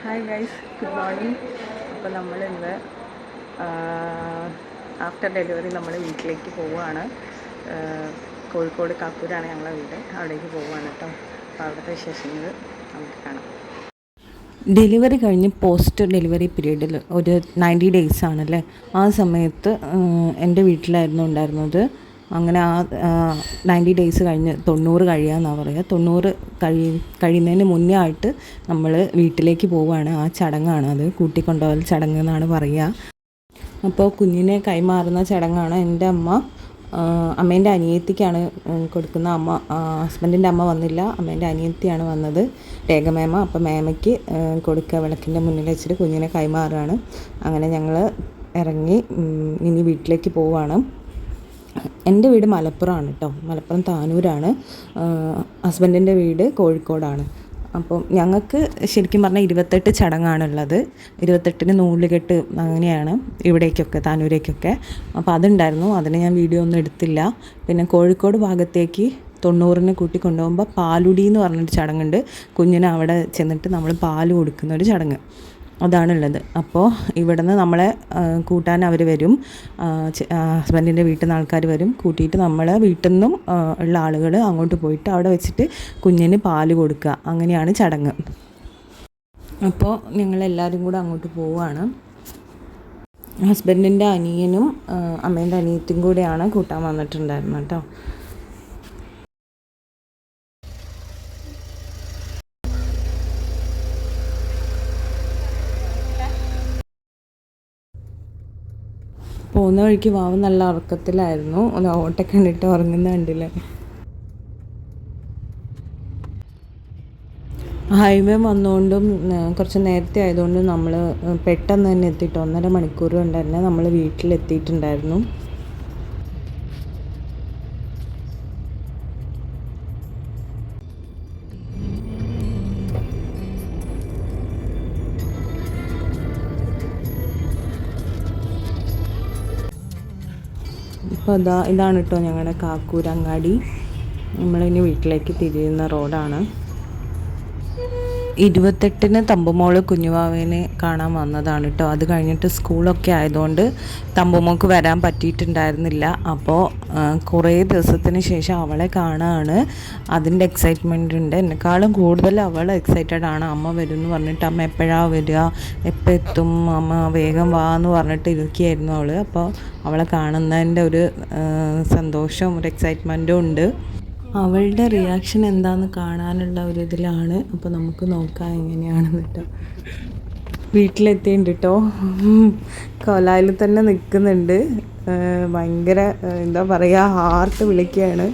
Hi guys good morning അപ്പോൾ നമ്മൾ ഇന്ന് ആഫ്റ്റർ ഡെലിവറി നമ്മൾ വീട്ടിലേക്ക് പോവുകയാണ് കോഴിക്കോട് കാക്കൂരാണ് ഞങ്ങളെ വീട്. അവിടേക്ക് പോവുകയാണ് കേട്ടോ അപ്പോൾ അവിടുത്തെ വിശേഷങ്ങൾ നമുക്ക് കാണാം. ഡെലിവറി കഴിഞ്ഞ് പോസ്റ്റ് ഡെലിവറി പീരീഡിൽ ഒരു നയന്റി ഡേയ്സ് ആണല്ലേ? ആ സമയത്ത് എന്റെ വീട്ടിലായിരുന്നു ഉണ്ടായിരുന്നത്. അങ്ങനെ ആ നയന്റി ഡേയ്സ് കഴിഞ്ഞ് തൊണ്ണൂറ് കഴിയാമെന്നാണ് പറയുക തൊണ്ണൂറ് കഴി കഴിയുന്നതിന് മുന്നേ ആയിട്ട് നമ്മൾ വീട്ടിലേക്ക് പോവുകയാണ് ആ ചടങ്ങാണ് അത്. കൂട്ടിക്കൊണ്ടുപോകൽ ചടങ്ങ് എന്നാണ് പറയുക അപ്പോൾ കുഞ്ഞിനെ കൈമാറുന്ന ചടങ്ങാണ് എന്റെ അമ്മ. അമ്മേന്റെ അനിയത്തിക്കാണ് കൊടുക്കുന്ന അമ്മ. ഹസ്ബൻഡിന്റെ അമ്മ വന്നില്ല. അമ്മേന്റെ അനിയത്തിയാണ് വന്നത്. രേഖമേമ. അപ്പം മേമയ്ക്ക് കൊടുക്കുക. വിളക്കിന്റെ മുന്നിൽ വെച്ചിട്ട് കുഞ്ഞിനെ കൈമാറുകയാണ്. അങ്ങനെ ഞങ്ങൾ ഇറങ്ങി ഇനി വീട്ടിലേക്ക് പോവുകയാണ് എന്റെ വീട് മലപ്പുറമാണ് കേട്ടോ. മലപ്പുറം താനൂരാണ്. ഹസ്ബൻഡിന്റെ വീട് കോഴിക്കോടാണ്. അപ്പം ഞങ്ങൾക്ക് ശരിക്കും പറഞ്ഞാൽ ഇരുപത്തെട്ട് ചടങ്ങാണുള്ളത്. ഇരുപത്തെട്ടിന് നൂലുകെട്ട് അങ്ങനെയാണ് ഇവിടേക്കൊക്കെ താനൂരേക്കൊക്കെ. അപ്പോൾ അതുണ്ടായിരുന്നു. അതിന് ഞാൻ വീഡിയോ ഒന്നും എടുത്തില്ല. പിന്നെ കോഴിക്കോട് ഭാഗത്തേക്ക് തൊണ്ണൂറിന് കൂട്ടി കൊണ്ടുപോകുമ്പോൾ പാലുടി എന്ന് പറഞ്ഞൊരു ചടങ്ങുണ്ട്. കുഞ്ഞിന് അവിടെ ചെന്നിട്ട് നമ്മൾ പാൽ കൊടുക്കുന്ന ഒരു ചടങ്ങ്. അതാണുള്ളത്. അപ്പോൾ ഇവിടുന്ന് നമ്മളെ കൂട്ടാൻ അവർ വരും. ഹസ്ബൻഡിന്റെ വീട്ടിൽ നിന്ന് ആൾക്കാർ വരും. കൂട്ടിയിട്ട് നമ്മളെ വീട്ടിൽ നിന്നും ഉള്ള ആളുകൾ അങ്ങോട്ട് പോയിട്ട് അവിടെ വെച്ചിട്ട് കുഞ്ഞിന് പാൽ കൊടുക്കുക അങ്ങനെയാണ് ചടങ്ങ്. അപ്പോൾ ഞങ്ങളെല്ലാവരും കൂടെ അങ്ങോട്ട് പോവുകയാണ് ഹസ്ബൻഡിന്റെ അനിയനും അമ്മേന്റെ അനിയത്തും കൂടെയാണ് കൂട്ടാൻ വന്നിട്ടുണ്ടായിരുന്നത് കേട്ടോ. പോകുന്ന വഴിക്ക് വാവ് നല്ല ഉറക്കത്തിലായിരുന്നു. ഒന്ന് ഓട്ടൊക്കെ കണ്ടിട്ട് ഉറങ്ങുന്ന കണ്ടില്ല? ഹൈവേ വന്നുകൊണ്ടും കുറച്ച് നേരത്തെ ആയതുകൊണ്ടും നമ്മൾ പെട്ടെന്ന് തന്നെ എത്തിയിട്ട് ഒന്നര മണിക്കൂർ കൊണ്ട് തന്നെ നമ്മൾ വീട്ടിലെത്തിയിട്ടുണ്ടായിരുന്നു. അപ്പോൾ അതാ ഇതാണ് കേട്ടോ ഞങ്ങളുടെ കാക്കൂരങ്ങാടി. നമ്മളിനി വീട്ടിലേക്ക് തിരിയുന്ന റോഡാണ്. ഇരുപത്തെട്ടിന് തമ്പുമോൾ കുഞ്ഞുവാവേനെ കാണാൻ വന്നതാണ് കേട്ടോ അത് കഴിഞ്ഞിട്ട് സ്കൂളൊക്കെ ആയതുകൊണ്ട് തമ്പുമോൾക്ക് വരാൻ പറ്റിയിട്ടുണ്ടായിരുന്നില്ല. അപ്പോൾ കുറേ ദിവസത്തിന് ശേഷം അവളെ കാണാണ്. അതിന്റെ എക്സൈറ്റ്മെന്റ് ഉണ്ട്. എന്നെക്കാളും കൂടുതൽ അവൾ എക്സൈറ്റഡ് ആണ്. അമ്മ വരും എന്ന് പറഞ്ഞിട്ട് അമ്മ എപ്പോഴാണ് വരിക? എപ്പോൾ എത്തും? അമ്മ വേഗം വാ എന്ന് പറഞ്ഞിട്ട് ഇരിക്കുകയായിരുന്നു അവൾ അപ്പോൾ അവളെ കാണുന്നതിന്റെ ഒരു സന്തോഷവും ഒരു എക്സൈറ്റ്മെന്റും ഉണ്ട്. അവളുടെ റിയാക്ഷൻ എന്താന്ന് കാണാനുള്ള ഒരു ഇതിലാണ്. അപ്പോൾ നമുക്ക് നോക്കാം എങ്ങനെയാണെന്ന് കേട്ടോ വീട്ടിലെത്തിയിട്ടുണ്ട് കേട്ടോ കൊലായിൽ തന്നെ നിൽക്കുന്നുണ്ട് ഭയങ്കര എന്താ പറയാ ഹാർട്ട് വിളിക്കുകയാണ്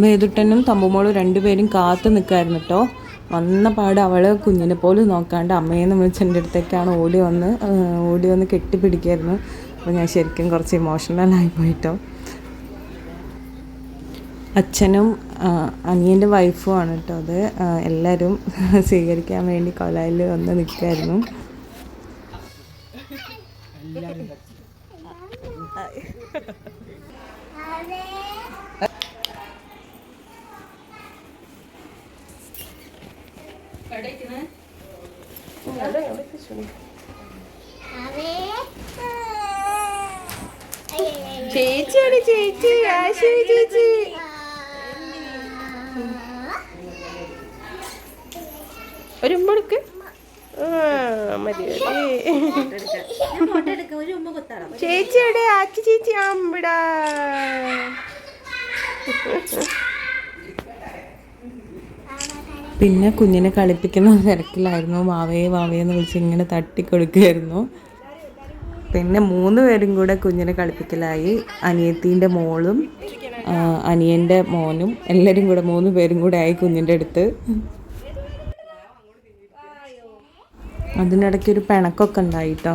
മേതുട്ടനും തമ്പുമോളും രണ്ടുപേരും കാത്തു നിൽക്കായിരുന്നു കേട്ടോ വന്ന പാട് അവൾ കുഞ്ഞിനെ പോലും നോക്കാണ്ട് അമ്മയെന്ന് വിളിച്ച് എന്റെ അടുത്തേക്കാണ് ഓടി വന്ന് ഓടി വന്ന് കെട്ടിപ്പിടിക്കായിരുന്നു. അപ്പോൾ ഞാൻ ശരിക്കും കുറച്ച് ഇമോഷണലായി പോയിട്ടോ അച്ഛനും അനിയന്റെ വൈഫും ആണ് കേട്ടോ അത്. എല്ലാവരും സ്വീകരിക്കാൻ വേണ്ടി കൊലായിൽ വന്ന് നിൽക്കായിരുന്നു. ചേച്ചിയാണ് ചേച്ചി. ആശയ ചേച്ചി. ഒരു ഉമ്പെടുക്ക് മതി ചേച്ചിയുടെ ആച്ചി ചേച്ചി അമ്പിടാ പിന്നെ കുഞ്ഞിനെ കളിപ്പിക്കുന്ന തിരക്കിലായിരുന്നു. വാവയെ വാവയെന്ന് വിളിച്ച് ഇങ്ങനെ തട്ടിക്കൊടുക്കുകയായിരുന്നു. പിന്നെ മൂന്ന് പേരും കൂടെ കുഞ്ഞിനെ കളിപ്പിക്കലായി. അനിയത്തിന്റെ മോളും അനിയന്റെ മോനും എല്ലാവരും കൂടെ മൂന്ന് പേരും കൂടെ ആയി കുഞ്ഞിന്റെ അടുത്ത്. അതിനിടയ്ക്ക് ഒരു പിണക്കൊക്കെ ഉണ്ടായിട്ടോ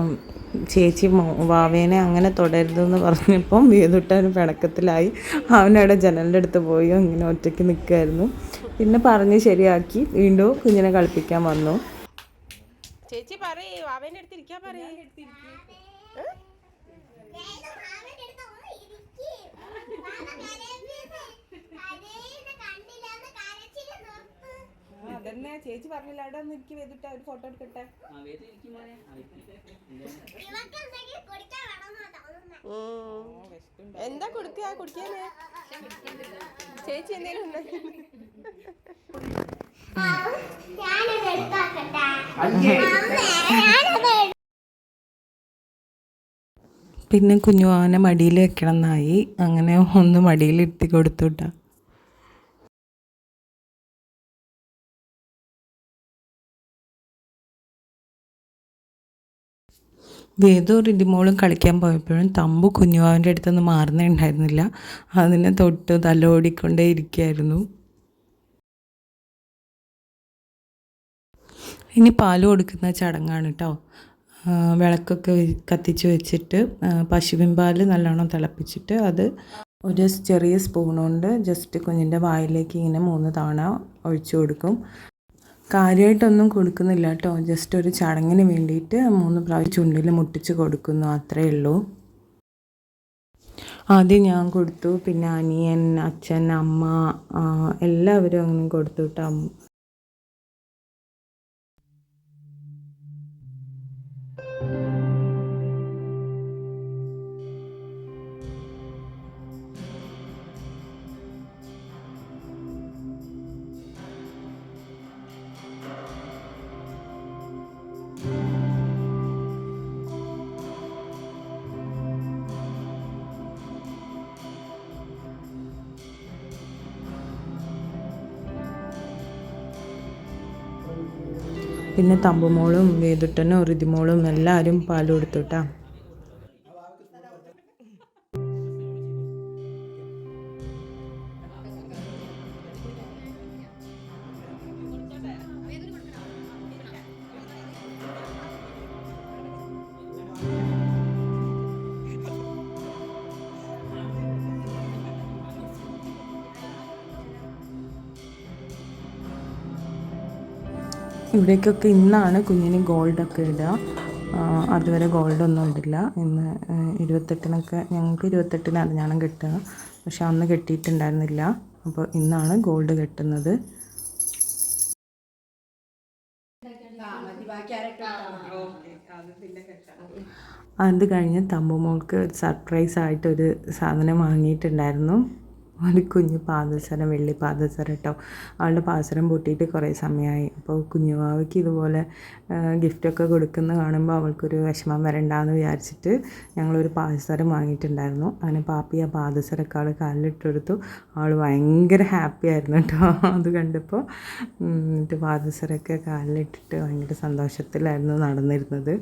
ചേച്ചി വാവേനെ അങ്ങനെ തുടരുതെന്ന് പറഞ്ഞപ്പം വേദുട്ടൻ പിണക്കത്തിലായി അവനവിടെ ജനലിന്റെ അടുത്ത് പോയി ഇങ്ങനെ ഒറ്റയ്ക്ക് നിൽക്കുമായിരുന്നു പിന്നെ പറഞ്ഞ് ശരിയാക്കി. വീണ്ടും കുഞ്ഞിനെ കളിപ്പിക്കാൻ വന്നു. ചേച്ചി പറയേ അവന്റെ അടുത്ത് ഇരിക്കാൻ പറയേ. അതന്നെ ചേച്ചി പറഞ്ഞില്ല അവിടെ ഒന്ന് എനിക്ക് വേദിട്ട ഒരു ഫോട്ടോ എടുക്കട്ടെ. എന്താ കൊടുക്കുക കുടിക്കാനേ? ചേച്ചി എന്തേലും ഉണ്ടാക്കി പിന്നെ കുഞ്ഞുവാനെ മടിയിൽ വെക്കണം എന്നായി അങ്ങനെ ഒന്ന് മടിയിൽ ഇരുത്തി കൊടുത്തുട്ടാ വേദോ റിഡിമോളും കളിക്കാൻ പോയപ്പോഴും തമ്പു കുഞ്ഞുവാവിന്റെ അടുത്തൊന്നും മാറുന്നേ ഉണ്ടായിരുന്നില്ല അതിനെ തൊട്ട് തലോടിക്കൊണ്ടേ ഇരിക്കുകയായിരുന്നു. ഇനി പാൽ കൊടുക്കുന്ന ചടങ്ങാണ് കേട്ടോ വിളക്കൊക്കെ കത്തിച്ച് വെച്ചിട്ട് പശുവിൻ പാൽ നല്ലോണം തിളപ്പിച്ചിട്ട് അത് ഒരു ചെറിയ സ്പൂൺ കൊണ്ട് ജസ്റ്റ് കുഞ്ഞിന്റെ വായിലേക്ക് ഇങ്ങനെ മൂന്ന് തവണ ഒഴിച്ചു കൊടുക്കും. കാര്യമായിട്ടൊന്നും കൊടുക്കുന്നില്ല കേട്ടോ ജസ്റ്റ് ഒരു ചടങ്ങിന് വേണ്ടിയിട്ട് മൂന്ന് പ്രാവശ്യം ചുണ്ടിൽ മുട്ടിച്ച് കൊടുക്കുന്നു. അത്രയേ ഉള്ളൂ. ആദ്യം ഞാൻ കൊടുത്തു. പിന്നെ അനിയൻ അച്ഛൻ അമ്മ എല്ലാവരും അങ്ങനെ കൊടുത്തു കേട്ടോ പിന്നെ തമ്പുമോളും വേദുട്ടനും ഋതിമോളും എല്ലാവരും പാൽ കൊടുത്തു കേട്ടോ ഇവിടേക്കൊക്കെ ഇന്നാണ് കുഞ്ഞിന് ഗോൾഡൊക്കെ ഇടുക. അതുവരെ ഗോൾഡൊന്നും ഇടില്ല. ഇന്ന് ഇരുപത്തെട്ടിനൊക്കെ ഞങ്ങൾക്ക് ഇരുപത്തെട്ടിന് അറിഞ്ഞാണം കെട്ടുക. പക്ഷെ അന്ന് കെട്ടിയിട്ടുണ്ടായിരുന്നില്ല. അപ്പോൾ ഇന്നാണ് ഗോൾഡ് കെട്ടുന്നത്. അത് കഴിഞ്ഞ് തമ്പുമോൾക്ക് ഒരു സർപ്രൈസ് ആയിട്ട് ഒരു സാധനം വാങ്ങിയിട്ടുണ്ടായിരുന്നു. ഒരു കുഞ്ഞു പാദസരം വെള്ളി പാദസരം കേട്ടോ അവളുടെ പാദസരം പൊട്ടിയിട്ട് കുറേ സമയമായി അപ്പോൾ കുഞ്ഞുവാവയ്ക്ക് ഇതുപോലെ ഗിഫ്റ്റൊക്കെ കൊടുക്കുന്ന കാണുമ്പോൾ അവൾക്കൊരു വിഷമം വരണ്ടാന്ന് വിചാരിച്ചിട്ട് ഞങ്ങളൊരു പാദസരം വാങ്ങിയിട്ടുണ്ടായിരുന്നു. അങ്ങനെ പാപ്പി ആ പാദസരമൊക്കെ അവൾ കാലിലിട്ടെടുത്തു. അവൾ ഭയങ്കര ഹാപ്പി ആയിരുന്നു കേട്ടോ അത് കണ്ടപ്പോൾ എന്നിട്ട് പാദസരമൊക്കെ കാലിലിട്ടിട്ട് ഭയങ്കര സന്തോഷത്തിലായിരുന്നു നടന്നിരുന്നത്.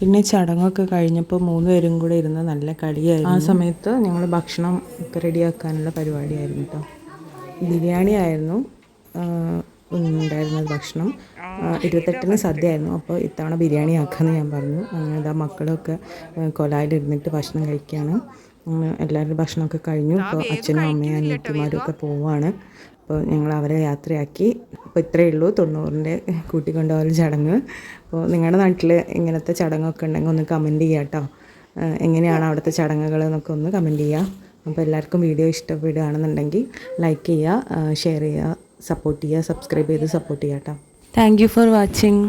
പിന്നെ ചടങ്ങൊക്കെ കഴിഞ്ഞപ്പോൾ മൂന്ന് പേരും കൂടെ ഇരുന്ന് നല്ല കളിയായിരുന്നു. ആ സമയത്ത് ഞങ്ങൾ ഭക്ഷണം ഒക്കെ റെഡിയാക്കാനുള്ള പരിപാടിയായിരുന്നു കേട്ടോ ബിരിയാണി ആയിരുന്നു ഉണ്ടായിരുന്നത് ഭക്ഷണം. ഇരുപത്തെട്ടിന് സദ്യ ആയിരുന്നു അപ്പോൾ ഇത്തവണ ബിരിയാണി ആക്കാമെന്ന് ഞാൻ പറഞ്ഞു. അങ്ങനെ ഇതാ മക്കളൊക്കെ കൊലായിലിരുന്നിട്ട് ഭക്ഷണം കഴിക്കുകയാണ് എല്ലാവരുടെയും എല്ലാവരും ഭക്ഷണമൊക്കെ കഴിഞ്ഞു. ഇപ്പോൾ അച്ഛനും അമ്മയും അനിയത്തിമാരും ഒക്കെ പോവാണ്. അപ്പോൾ ഞങ്ങൾ അവരെ യാത്രയാക്കി. അപ്പോൾ ഇത്രയേ ഉള്ളൂ. തൊണ്ണൂറിന്റെ കൂട്ടിക്കൊണ്ടുപോകൽ ചടങ്ങ്. അപ്പോൾ നിങ്ങളുടെ നാട്ടിൽ ഇങ്ങനത്തെ ചടങ്ങൊക്കെ ഉണ്ടെങ്കിൽ ഒന്ന് കമന്റ് ചെയ്യുക കേട്ടോ. എങ്ങനെയാണ് അവിടുത്തെ ചടങ്ങുകൾ എന്നൊക്കെ ഒന്ന് കമന്റ് ചെയ്യുക. അപ്പോൾ എല്ലാവർക്കും വീഡിയോ ഇഷ്ടപ്പെടുകയാണെന്നുണ്ടെങ്കിൽ ലൈക്ക് ചെയ്യുക ഷെയർ ചെയ്യുക സപ്പോർട്ട് ചെയ്യുക സബ്സ്ക്രൈബ് ചെയ്ത് സപ്പോർട്ട് ചെയ്യുക കേട്ടോ. Thank you for watching